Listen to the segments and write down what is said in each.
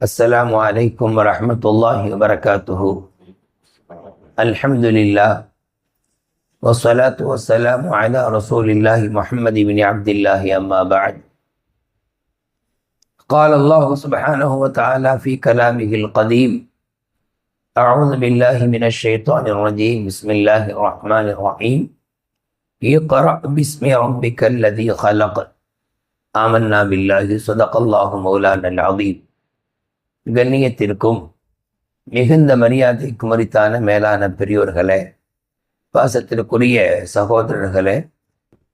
السلام عليكم ورحمة الله وبركاته. الحمد لله والصلاة والسلام على رسول الله محمد بن عبد الله أما بعد. قال الله سبحانه وتعالى في كلامه القديم أعوذ بالله من الشيطان الرجيم. بسم الله الرحمن الرحيم. اقرأ باسم ربك الذي خلق. آمنا بالله. صدق الله مولانا العظيم. கண்ணியத்திற்கும் மிகுந்த மரியாதைக்கு மறித்தான மேலான பெரியோர்களே பாசத்திற்குரிய சகோதரர்களே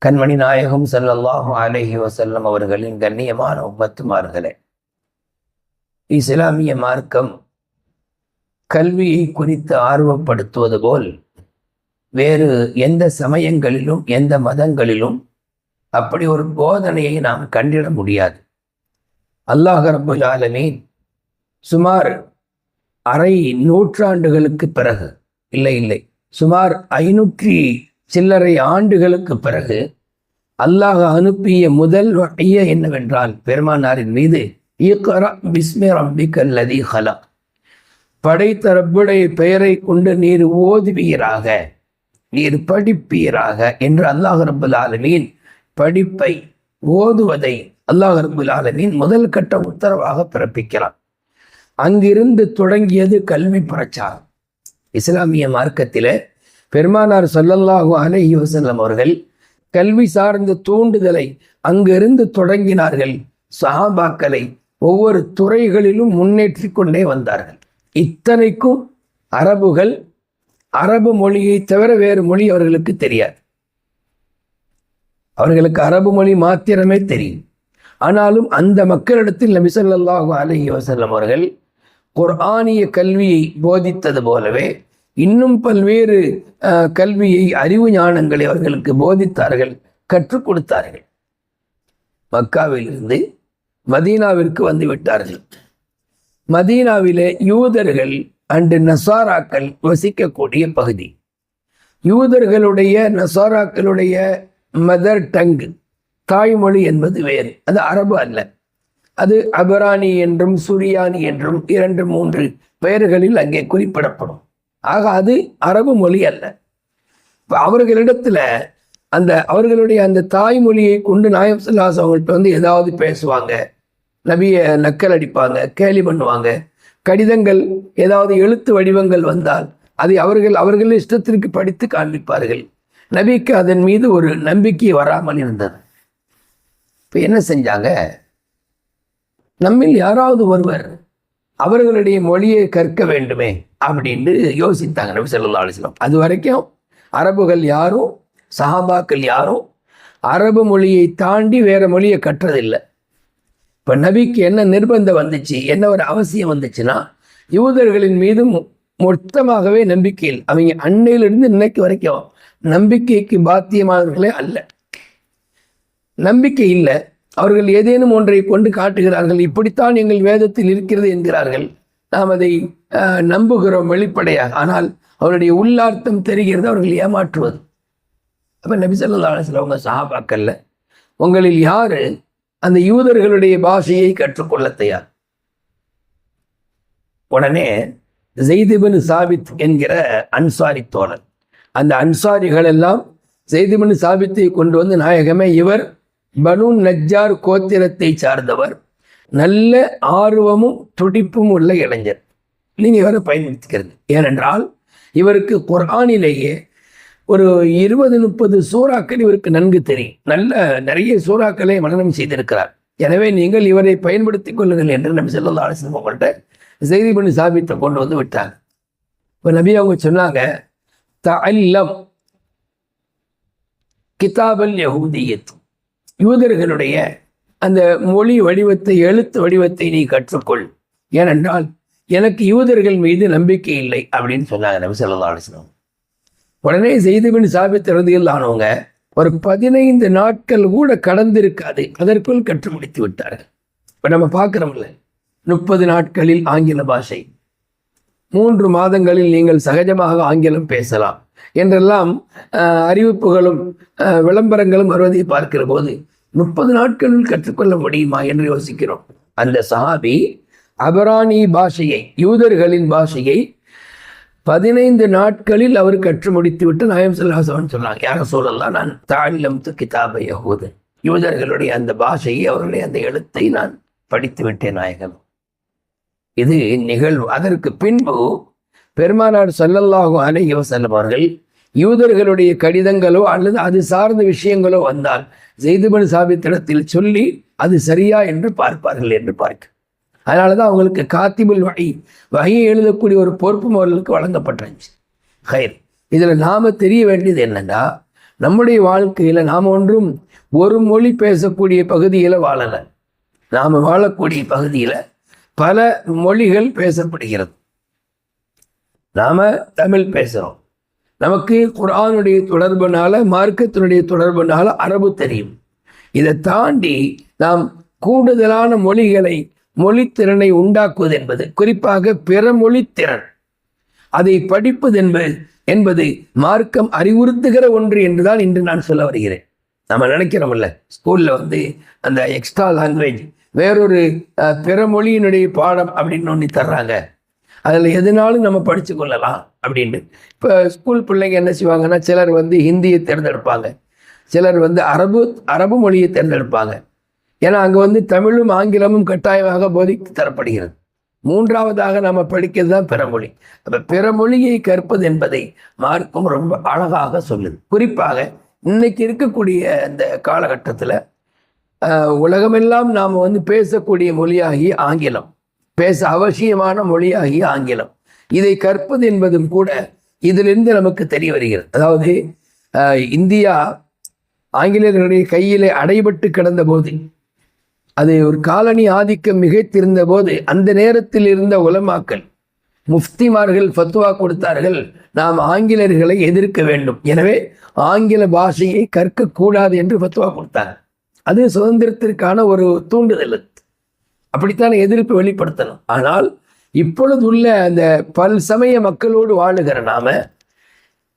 கண்மணி நாயகம் ஸல்லல்லாஹு அலைஹி வசல்லம் அவர்களின் கண்ணியமான உம்மத்துமார்களே இஸ்லாமிய மார்க்கம் கல்வியை குறித்து ஆர்வப்படுத்துவது போல் வேறு எந்த சமயங்களிலும் எந்த மதங்களிலும் அப்படி ஒரு போதனையை நாம் கண்டிட முடியாது. அல்லாஹ் ரபுல் ஆலமீன் சுமார் அரை நூற்றாண்டுகளுக்கு பிறகு இல்லை இல்லை சுமார் ஐநூற்றி சில்லறை ஆண்டுகளுக்கு பிறகு அல்லாஹ் அனுப்பிய முதல் வகைய என்னவென்றால் பெருமானாரின் மீது ஈக்கரா பிஸ்மி ரப்பிக் அல்லதி ஹலா படைத்த ரப்புடைய பெயரை கொண்டு நீர் ஓதுவீராக நீர் படிப்பீராக என்று அல்லாஹ் ரபுல் ஆலமீன் படிப்பை ஓதுவதை அல்லாஹ் ரபுல் ஆலமீன் முதல் கட்ட உத்தரவாக பிறப்பிக்கிறான். அங்கிருந்து தொடங்கியது கல்வி பிரச்சாரம் இஸ்லாமிய மார்க்கத்தில் பெருமானார் சொல்லல்லாஹு அலைஹி வசல்லம் அவர்கள் கல்வி சார்ந்த தூண்டுதலை அங்கிருந்து தொடங்கினார்கள். சஹாபாக்களை ஒவ்வொரு துறைகளிலும் முன்னேற்றி கொண்டே வந்தார்கள். இத்தனைக்கும் அரபுகள் அரபு மொழியை தவிர வேறு மொழி அவர்களுக்கு தெரியாது. அவர்களுக்கு அரபு மொழி மாத்திரமே தெரியும். ஆனாலும் அந்த மக்களிடத்தில் நபி ஸல்லல்லாஹு அலைஹி வஸல்லம் அவர்கள் குர்ஆனிய கல்வியை போதித்தது போலவே இன்னும் பல்வேறு கல்வியை அறிவு ஞானங்களை அவர்களுக்கு போதித்தார்கள் கற்றுக் கொடுத்தார்கள். மக்காவிலிருந்து மதீனாவிற்கு வந்து விட்டார்கள். மதீனாவிலே யூதர்கள் அண்டு நசாராக்கள் வசிக்கக்கூடிய பகுதி. யூதர்களுடைய நசாராக்களுடைய மதர் டங் தாய்மொழி என்பது வேறு அது அரபு அல்ல. அது அபராணி என்றும் சுரியானி என்றும் இரண்டு மூன்று பெயர்களில் அங்கே குறிப்பிடப்படும். ஆக அது அரபு மொழி அல்ல. இப்போ அவர்களிடத்துல அந்த அவர்களுடைய அந்த தாய்மொழியை கொண்டு நாயம் சொல்லாஸ் அவங்கள்ட்ட வந்து ஏதாவது பேசுவாங்க. நபியை நக்கல் அடிப்பாங்க கேலி பண்ணுவாங்க. கடிதங்கள் ஏதாவது எழுத்து வடிவங்கள் வந்தால் அதை அவர்கள் அவர்கள் இஷ்டத்திற்கு படித்து காண்பிப்பார்கள். நபிக்கு அதன் மீது ஒரு நம்பிக்கை வராமல் இருந்தது. இப்போ என்ன செஞ்சாங்க? நம்மில் யாராவது ஒருவர் அவர்களுடைய மொழியை கற்க வேண்டுமே அப்படின்னு யோசித்தாங்க நபி சொல்லா அலிஸ்லாம் அது வரைக்கும் அரபுகள் யாரும் சஹாபாக்கள் யாரும் அரபு மொழியை தாண்டி வேறு மொழியை கற்றதில்லை. இப்போ நபிக்கு என்ன நிர்பந்தம் வந்துச்சு என்ன ஒரு அவசியம் வந்துச்சுன்னா யூதர்களின் மீது மொ- மொத்தமாகவே நம்பிக்கையில் அவங்க அன்னையிலிருந்து இன்னைக்கு வரைக்கும் நம்பிக்கைக்கு பாத்தியமானவர்களே அல்ல. நம்பிக்கை இல்லை. அவர்கள் ஏதேனும் ஒன்றை கொண்டு காட்டுகிறார்கள். இப்படித்தான் எங்கள் வேதத்தில் இருக்கிறது என்கிறார்கள். நாம் அதை நம்புகிறோம் வெளிப்படையாக. ஆனால் அவருடைய உள்ளார்த்தம் தெரிகிறது அவர்கள் ஏமாற்றுவது. அப்போ நபி ஸல்லல்லாஹு அவங்க சஹாபாக்கல்ல உங்களில் யார் அந்த யூதர்களுடைய பாஷையை கற்றுக்கொள்ள தயார்? உடனே ஜெய்திபின் சாபித் என்கிற அன்சாரி தோழன். அந்த அன்சாரிகள் எல்லாம் ஜெய்திபின் சாபித்தை கொண்டு வந்து நாயகமே இவர். பனு நஜ்ஜார் கோத்திரத்தை சார்ந்தவர். நல்ல ஆர்வமும் துடிப்பும் உள்ள இளைஞர். நீங்கள் இவரை பயன்படுத்திக்கிறது. ஏனென்றால் இவருக்கு குர்ஆனிலேயே ஒரு இருபது முப்பது சூறாக்கள் இவருக்கு நன்கு தெரியும். நல்ல நிறைய சூறாக்களை மனநம் செய்திருக்கிறார். எனவே நீங்கள் இவரை பயன்படுத்திக் கொள்ளுங்கள் என்று நம் ஸல்லல்லாஹு அலைஹி அவங்கள்ட்ட செய்தி பண்ணி சாபித்தை கொண்டு வந்து விட்டாங்க. இப்போ நபி அவங்க சொன்னாங்க தஅல்லம் கிதாபல் யஹூதியத். யூதர்களுடைய அந்த மொழி வடிவத்தை எழுத்து வடிவத்தை நீ கற்றுக்கொள். ஏனென்றால் எனக்கு யூதர்கள் மீது நம்பிக்கை இல்லை அப்படின்னு சொன்னாங்க நபி ஸல்லல்லாஹு அலைஹி உடனே செய்திபின் சாபித் ஆனவங்க ஒரு பதினைந்து நாட்கள் கூட கடந்திருக்காது. அதற்குள் கற்று முடித்து விட்டார்கள். இப்போ நம்ம பார்க்குறோம்ல முப்பது நாட்களில் ஆங்கில பாஷை. மூன்று மாதங்களில் நீங்கள் சகஜமாக ஆங்கிலம் பேசலாம் என்றெல்லாம் அறிவிப்புகளும் விளம்பரங்களும் வருவதை பார்க்கிற போது முப்பது நாட்களில் கற்றுக்கொள்ள முடியுமா என்று யோசிக்கிறோம். அந்த சஹாபி அபராணி பாஷையை யூதர்களின் பாஷையை பதினைந்து நாட்களில் அவர் கற்று முடித்து விட்டு நாயம் சொல்லாசவன் சொன்னாங்க யார சொல்லலாம் நான் தாழிலம் கிதாபை யகூதன் யூதர்களுடைய அந்த பாஷையை அவருடைய அந்த எழுத்தை நான் படித்து விட்டேன் நாயகம். இது நிகழ்வு. அதற்கு பின்பு பெருமானார் சொல்லல்லாகும் அலைஹி வஸல்லம் அவர்கள் யூதர்களுடைய கடிதங்களோ அல்லது அது சார்ந்த விஷயங்களோ வந்தால் ஜெய்துபன் சாபித்திடத்தில் சொல்லி அது சரியா என்று பார்ப்பார்கள் என்று பார்க்க. அதனால தான் அவங்களுக்கு காத்திபுல் வகை வகையை எழுதக்கூடிய ஒரு பொறுப்பு அவர்களுக்கு வழங்கப்பட்டிருந்துச்சு. ஹயர் இதில் நாம் தெரிய வேண்டியது என்னன்னா நம்முடைய வாழ்க்கையில் நாம் ஒன்றும் ஒரு மொழி பேசக்கூடிய பகுதியில் வாழலை. நாம் வாழக்கூடிய பகுதியில் பல மொழிகள் பேசப்படுகிறது. நாம் தமிழ் பேசுகிறோம் நமக்கு குரானுடைய தொடர்புனால மார்க்கத்தினுடைய தொடர்புனால அரபு தெரியும். இதை தாண்டி நாம் கூடுதலான மொழிகளை மொழித்திறனை உண்டாக்குவது என்பது குறிப்பாக பிற மொழித்திறன். அதை படிப்பது என்பது என்பது மார்க்கம் அறிவுறுத்துகிற ஒன்று என்றுதான் இன்று நான் சொல்ல வருகிறேன். நம்ம நினைக்கிறோம்ல ஸ்கூலில் வந்து அந்த எக்ஸ்ட்ரா லாங்குவேஜ் வேறொரு பிற மொழியினுடைய பாடம் அப்படின்னு ஒன்று தர்றாங்க. அதில் எதுனாலும் நம்ம படித்து கொள்ளலாம் அப்படின்ட்டு இப்போ ஸ்கூல் பிள்ளைங்க என்ன செய்வாங்கன்னா சிலர் வந்து ஹிந்தியை தேர்ந்தெடுப்பாங்க. சிலர் வந்து அரபு அரபு மொழியை தேர்ந்தெடுப்பாங்க. ஏன்னா அங்கே வந்து தமிழும் ஆங்கிலமும் கட்டாயமாக போதித்து தரப்படுகிறது. மூன்றாவதாக நம்ம படிக்கிறது தான் பிறமொழி அப்போ பிறமொழியை கற்பது என்பதை மார்க்கும் ரொம்ப அழகாக சொல்லுது. குறிப்பாக இன்னைக்கு இருக்கக்கூடிய இந்த காலகட்டத்தில் உலகமெல்லாம் நாம் வந்து பேசக்கூடிய மொழியாகி ஆங்கிலம். பேச அவசியமான மொழியாகி ஆங்கிலம். இதை கற்பது என்பதும் கூட இதிலிருந்து நமக்கு தெரிய வருகிறது. அதாவது இந்தியா ஆங்கிலேயர்களுடைய கையிலே அடைபட்டு கிடந்த போது அது ஒரு காலனி ஆதிக்கம் மிகைத்திருந்த போது அந்த நேரத்தில் இருந்த உலமாக்கள் முஃப்திமார்கள் ஃபத்துவா கொடுத்தார்கள் நாம் ஆங்கிலேயர்களை எதிர்க்க வேண்டும். எனவே ஆங்கில பாஷையை கற்கக்கூடாது என்று ஃபத்துவா கொடுத்தார். அது சுதந்திரத்திற்கான ஒரு தூண்டுதல் அப்படித்தான் எதிர்ப்பு வெளிப்படுத்தணும். ஆனால் இப்பொழுது உள்ள அந்த பல் சமய மக்களோடு வாழுகிற நாம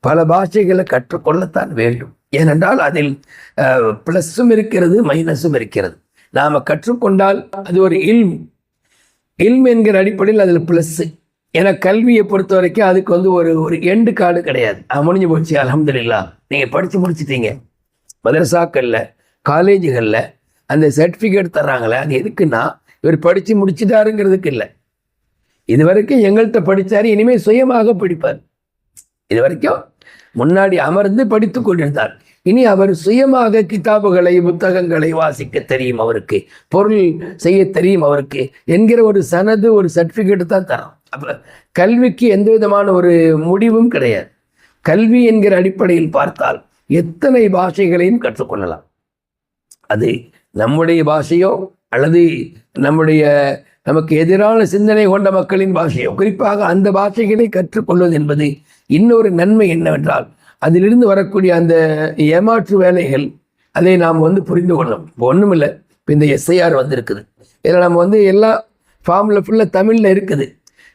பல பாஷைகளை கற்றுக்கொள்ளத்தான் வேண்டும். ஏனென்றால் அதில் ப்ளஸ்ஸும் இருக்கிறது மைனஸும் இருக்கிறது. நாம் கற்றுக்கொண்டால் அது ஒரு இல்ம். இல்ம் என்கிற அடிப்படையில் அதில் ப்ளஸ்ஸு. ஏன்னா கல்வியை பொறுத்த வரைக்கும் அதுக்கு வந்து ஒரு ஒரு எண்டு கார்டு கிடையாது. முடிஞ்சு போச்சு. அலமதுல்லா நீங்கள் படித்து முடிச்சிட்டீங்க. மதரசாக்களில் காலேஜுகளில் அந்த சர்டிஃபிகேட் தர்றாங்களே அது எதுக்குன்னா இவர் படித்து முடிச்சுட்டாருங்கிறதுக்கு இல்லை. இது வரைக்கும் எங்கள்கிட்ட படித்தார் இனிமேல் சுயமாக படிப்பார். இது வரைக்கும் முன்னாடி அமர்ந்து படித்து கொண்டிருந்தார். இனி அவர் சுயமாக கிதாபுகளை புத்தகங்களை வாசிக்க தெரியும் அவருக்கு. பொருள் செய்ய தெரியும் அவருக்கு. என்கிற ஒரு சனது ஒரு சர்டிஃபிகேட் தான் தரோம் அப்போ கல்விக்கு எந்த விதமான ஒரு முடிவும் கிடையாது. கல்வி என்கிற அடிப்படையில் பார்த்தால் எத்தனை பாஷைகளையும் கற்றுக்கொள்ளலாம். அது நம்முடைய பாஷையோ அல்லது நம்முடைய நமக்கு எதிரான சிந்தனை கொண்ட மக்களின் பாஷையோ. குறிப்பாக அந்த பாஷைகளை கற்றுக்கொள்வது என்பது இன்னொரு நன்மை என்னவென்றால் அதிலிருந்து வரக்கூடிய அந்த ஏமாற்று வேலைகள் அதை நாம் வந்து புரிந்து கொள்ளணும். இப்போ ஒன்றும் இல்லை இப்போ இந்த எஸ்ஐஆர் வந்திருக்குது. இதில் நம்ம வந்து எல்லா ஃபார்மில் ஃபுல்லாக தமிழில் இருக்குது.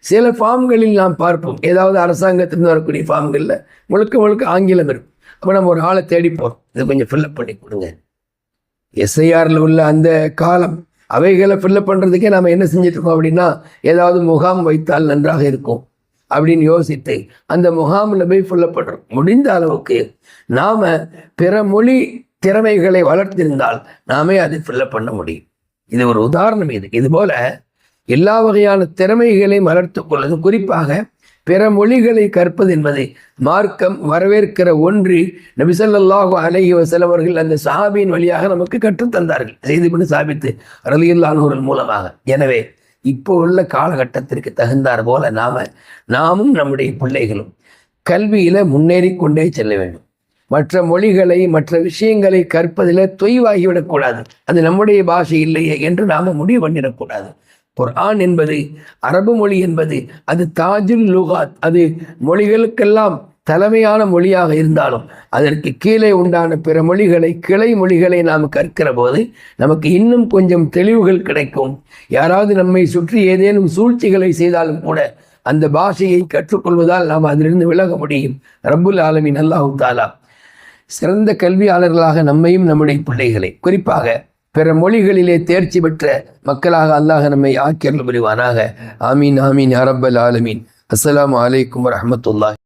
சில ஃபார்ம்களில் நாம் பார்ப்போம். ஏதாவது அரசாங்கத்திலிருந்து வரக்கூடிய ஃபார்ம்களில் முழுக்க முழுக்க ஆங்கிலம் இருக்கும். அப்போ நம்ம ஒரு ஆளை தேடி போகிறோம் இதை கொஞ்சம் ஃபில்லப் பண்ணி கொடுங்க. எஸ்ஐஆரில் உள்ள அந்த காலம் அவைகளை ஃபில்லப் பண்ணுறதுக்கே நாம் என்ன செஞ்சிட்ருக்கோம் அப்படின்னா ஏதாவது முகாம் வைத்தால் நன்றாக இருக்கும் அப்படின்னு யோசித்து அந்த முகாமில் போய் ஃபில்லப் பண்ணுறோம் முடிந்த அளவுக்கு நாம் பிற மொழி திறமைகளை வளர்த்திருந்தால் நாமே அதை ஃபில்லப் பண்ண முடியும். இது ஒரு உதாரணம் இது. இதுபோல் எல்லா வகையான திறமைகளையும் வளர்த்து கொள்வது குறிப்பாக பிற மொழிகளை கற்பது என்பதை மார்க்கம் வரவேற்கிற ஒன்று நபிசல்லாஹு அலஹி வசலம் அவர்கள் அந்த சஹாபியின் வழியாக நமக்கு கற்றுத்தந்தார்கள் செய்து பண்ணி சாபித்து ரலியுல்லானவர்கள் மூலமாக. எனவே இப்போ உள்ள காலகட்டத்திற்கு தகுந்தார் போல நாம நாமும் நம்முடைய பிள்ளைகளும் கல்வியில முன்னேறி கொண்டே செல்ல வேண்டும். மற்ற மொழிகளை மற்ற விஷயங்களை கற்பதில் தொய்வாகிவிடக்கூடாது அது நம்முடைய பாஷை இல்லையே என்று நாம முடிவு பண்ணிடக்கூடாது குர்ஆன் என்பது அரபு மொழி என்பது அது தாஜுல் லுகாத் அது மொழிகளுக்கெல்லாம் தலைமையான மொழியாக இருந்தாலும் அதற்கு கீழே உண்டான பிற மொழிகளை கிளை மொழிகளை நாம் கற்கிற போது நமக்கு இன்னும் கொஞ்சம் தெளிவுகள் கிடைக்கும். யாராவது நம்மை சுற்றி ஏதேனும் சூழ்ச்சிகளை செய்தாலும் கூட அந்த பாஷையை கற்றுக்கொள்வதால் நாம் அதிலிருந்து விலக முடியும். ரப்புல் ஆலமின் அல்லாஹு தாலா. சிறந்த கல்வியாளர்களாக நம்மையும் நம்முடைய பிள்ளைகளை குறிப்பாக பிற மொழிகளிலே தேர்ச்சி பெற்ற மக்களாக அல்லாஹ் நம்மை ஆக்கியர்கள் புரிவானாக. ஆமீன் ஆமீன் அரபல் ஆலமீன். அஸ்லாம் வலைக்கம் வரஹ்மத்துல்லாஹி